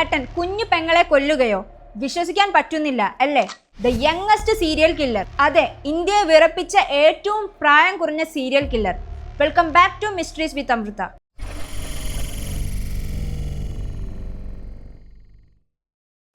ഏട്ടൻ കുഞ്ഞു പെങ്ങളെ കൊല്ലുകയോ? വിശ്വസിക്കാൻ പറ്റുന്നില്ല അല്ലേ? ദ യങ്ങസ്റ്റ് സീരിയൽ കില്ലർ അതെ ഇന്ത്യയെ വിറപ്പിച്ച ഏറ്റവും പ്രായം കുറഞ്ഞ serial killer welcome back to mysteries with Amrita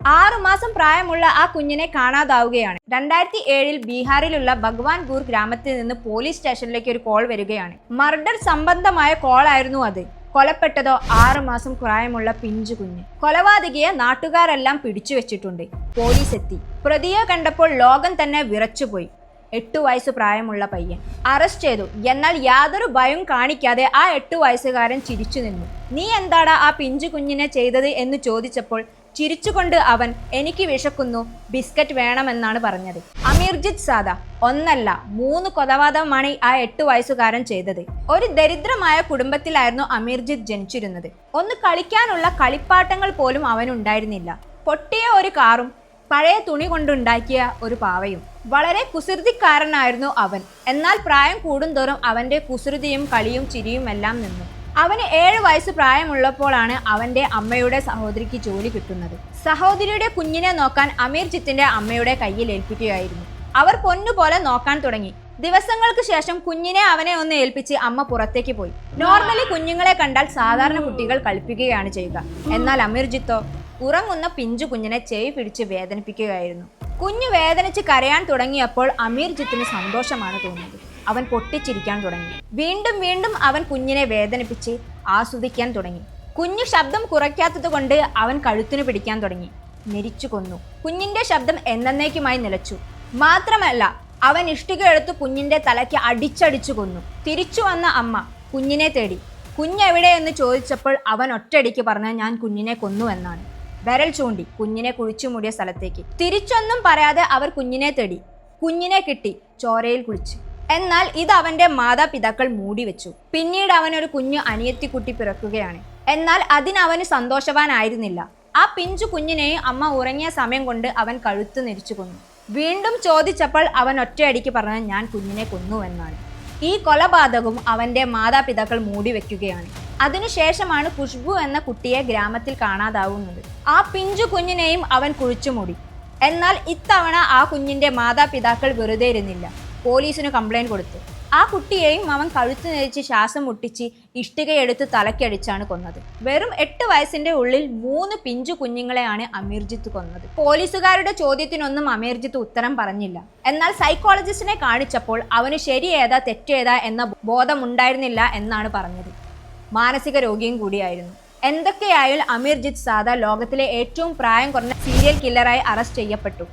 ആറു മാസം പ്രായമുള്ള ആ കുഞ്ഞിനെ കാണാതാവുകയാണ്. രണ്ടായിരത്തി ഏഴിൽ ബീഹാറിലുള്ള ഭഗവാൻപൂർ ഗ്രാമത്തിൽ നിന്ന് പോലീസ് സ്റ്റേഷനിലേക്ക് ഒരു കോൾ വരികയാണ്. മർഡർ സംബന്ധമായ കോൾ ആയിരുന്നു അത്. കൊലപ്പെട്ടതോ ആറുമാസം പ്രായമുള്ള പിഞ്ചു കുഞ്ഞ്. കൊലപാതകിയെ നാട്ടുകാരെല്ലാം പിടിച്ചു വെച്ചിട്ടുണ്ട്. പോലീസ് എത്തി പ്രതിയെ കണ്ടപ്പോൾ ലോകം തന്നെ വിറച്ചുപോയി. എട്ടു വയസ്സ് പ്രായമുള്ള പയ്യൻ. അറസ്റ്റ് ചെയ്തു. എന്നാൽ യാതൊരു ഭയം കാണിക്കാതെ ആ എട്ടു വയസ്സുകാരൻ ചിരിച്ചു നിന്നു. നീ എന്താടാ ആ പിഞ്ചു കുഞ്ഞിനെ ചെയ്തത്? എന്ന് ചോദിച്ചപ്പോൾ ചിരിച്ചുകൊണ്ട് അവൻ എനിക്ക് വിശക്കുന്നു ബിസ്ക്കറ്റ് വേണമെന്നാണ് പറഞ്ഞത്. അമീർജിത് സാദ ഒന്നല്ല മൂന്ന് കൊലപാതകമാണ് ആ എട്ട് വയസ്സുകാരൻ ചെയ്തത്. ഒരു ദരിദ്രമായ കുടുംബത്തിലായിരുന്നു അമീർജിത് ജനിച്ചിരുന്നത്. ഒന്ന് കളിക്കാനുള്ള കളിപ്പാട്ടങ്ങൾ പോലും അവനുണ്ടായിരുന്നില്ല. പൊട്ടിയ ഒരു കാറും പഴയ തുണി കൊണ്ടുണ്ടാക്കിയ ഒരു പാവയും. വളരെ കുസൃതിക്കാരനായിരുന്നു അവൻ. എന്നാൽ പ്രായം കൂടുന്തോറും അവന്റെ കുസൃതിയും കളിയും ചിരിയും എല്ലാം നിന്നു. അവന് ഏഴ് വയസ്സ് പ്രായമുള്ളപ്പോഴാണ് അവന്റെ അമ്മയുടെ സഹോദരിക്ക് ജോലി കിട്ടുന്നത്. സഹോദരിയുടെ കുഞ്ഞിനെ നോക്കാൻ അമീർ ജിത്തിന്റെ അമ്മയുടെ കയ്യിൽ ഏൽപ്പിക്കുകയായിരുന്നു. അവർ പൊന്നുപോലെ നോക്കാൻ തുടങ്ങി. ദിവസങ്ങൾക്ക് ശേഷം കുഞ്ഞിനെ അവനെ ഒന്ന് ഏൽപ്പിച്ച് അമ്മ പുറത്തേക്ക് പോയി. നോർമലി കുഞ്ഞുങ്ങളെ കണ്ടാൽ സാധാരണ കുട്ടികൾ കളിപ്പിക്കുകയാണ് ചെയ്യുക. എന്നാൽ അമീർജിത്തോ ഉറങ്ങുന്ന പിഞ്ചു കുഞ്ഞിനെ ചെവി പിടിച്ച് വേദനിപ്പിക്കുകയായിരുന്നു. കുഞ്ഞു വേദനിച്ച് കരയാൻ തുടങ്ങിയപ്പോൾ അമീർ ജിത്തിന് സന്തോഷമാണ് തോന്നിയത്. അവൻ പൊട്ടിച്ചിരിക്കാൻ തുടങ്ങി. വീണ്ടും വീണ്ടും അവൻ കുഞ്ഞിനെ വേദനിപ്പിച്ച് ആസ്വദിക്കാൻ തുടങ്ങി. കുഞ്ഞു ശബ്ദം കുറയ്ക്കാത്തത് കൊണ്ട് അവൻ കഴുത്തിനു പിടിക്കാൻ തുടങ്ങി. മെരിച്ചു കൊന്നു. കുഞ്ഞിന്റെ ശബ്ദം എന്നേക്കുമായി നിലച്ചു. മാത്രമല്ല അവൻ ഇഷ്ടിക എടുത്ത് കുഞ്ഞിന്റെ തലയ്ക്ക് അടിച്ചടിച്ചു കൊന്നു. തിരിച്ചു വന്ന അമ്മ കുഞ്ഞിനെ തേടി കുഞ്ഞെവിടെയെന്ന് ചോദിച്ചപ്പോൾ അവൻ ഒറ്റയടിക്ക് പറഞ്ഞ ഞാൻ കുഞ്ഞിനെ കൊന്നു എന്നാണ്. വിരൽ ചൂണ്ടി കുഞ്ഞിനെ കുഴിച്ചു മൂടിയ സ്ഥലത്തേക്ക്. തിരിച്ചൊന്നും പറയാതെ അവർ കുഞ്ഞിനെ തേടി. കുഞ്ഞിനെ കിട്ടി ചോരയിൽ കുളിച്ചു. എന്നാൽ ഇത് അവന്റെ മാതാപിതാക്കൾ മൂടി വെച്ചു. പിന്നീട് അവൻ ഒരു കുഞ്ഞു അനിയത്തിക്കുട്ടി പിറക്കുകയാണ്. എന്നാൽ അതിനവന് സന്തോഷവാനായിരുന്നില്ല. ആ പിഞ്ചു കുഞ്ഞിനെയും അമ്മ ഉറങ്ങിയ സമയം കൊണ്ട് അവൻ കഴുത്ത് നെരിച്ചു കൊന്നു. വീണ്ടും ചോദിച്ചപ്പോൾ അവൻ ഒറ്റയടിക്ക് പറഞ്ഞ ഞാൻ കുഞ്ഞിനെ കൊന്നു എന്നാണ്. ഈ കൊലപാതകവും അവന്റെ മാതാപിതാക്കൾ മൂടി വെക്കുകയാണ്. അതിനുശേഷമാണ് ഖുഷ്ബു എന്ന കുട്ടിയെ ഗ്രാമത്തിൽ കാണാതാവുന്നത്. ആ പിഞ്ചു കുഞ്ഞിനെയും അവൻ കുഴിച്ചുമൂടി. എന്നാൽ ഇത്തവണ ആ കുഞ്ഞിന്റെ മാതാപിതാക്കൾ വെറുതെ ഇരുന്നില്ല. പോലീസിന് കംപ്ലൈന്റ് കൊടുത്തു. ആ കുട്ടിയെയും അവൻ കഴുത്തു നെരിച്ച് ശ്വാസം മുട്ടിച്ച് ഇഷ്ടികയെടുത്ത് തലക്കടിച്ചാണ് കൊന്നത്. വെറും എട്ട് വയസ്സിന്റെ ഉള്ളിൽ മൂന്ന് പിഞ്ചു കുഞ്ഞുങ്ങളെയാണ് അമീർജിത്ത് കൊന്നത്. പോലീസുകാരുടെ ചോദ്യത്തിനൊന്നും അമീർജിത്ത് ഉത്തരം പറഞ്ഞില്ല. എന്നാൽ സൈക്കോളജിസ്റ്റിനെ കാണിച്ചപ്പോൾ അവന് ശരിയേതാ തെറ്റേതാ എന്ന ബോധമുണ്ടായിരുന്നില്ല എന്നാണ് പറഞ്ഞത്. മാനസിക രോഗിയും കൂടിയായിരുന്നു. എന്തൊക്കെയായാലും അമീർജിത് സാദ ലോകത്തിലെ ഏറ്റവും പ്രായം കുറഞ്ഞ സീരിയൽ കില്ലറായി അറസ്റ്റ് ചെയ്യപ്പെട്ടു.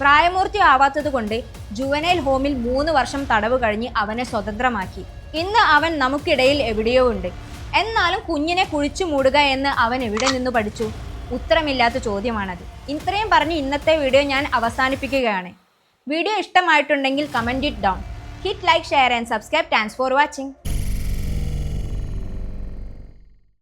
പ്രായമൂർത്തി ആവാത്തത് കൊണ്ട് ജുവനൈൽ ഹോമിൽ മൂന്ന് വർഷം തടവ് കഴിഞ്ഞ് അവനെ സ്വതന്ത്രമാക്കി. ഇന്ന് അവൻ നമുക്കിടയിൽ എവിടെയോ ഉണ്ട്. എന്നാലും കുഞ്ഞിനെ കുഴിച്ചു മൂടുക എന്ന് അവൻ എവിടെ നിന്ന് പഠിച്ചു? ഉത്തരമില്ലാത്ത ചോദ്യമാണത്. ഇത്രയും പറഞ്ഞ് ഇന്നത്തെ വീഡിയോ ഞാൻ അവസാനിപ്പിക്കുകയാണ്. വീഡിയോ ഇഷ്ടമായിട്ടുണ്ടെങ്കിൽ comment it down hit like share and subscribe thanks for watching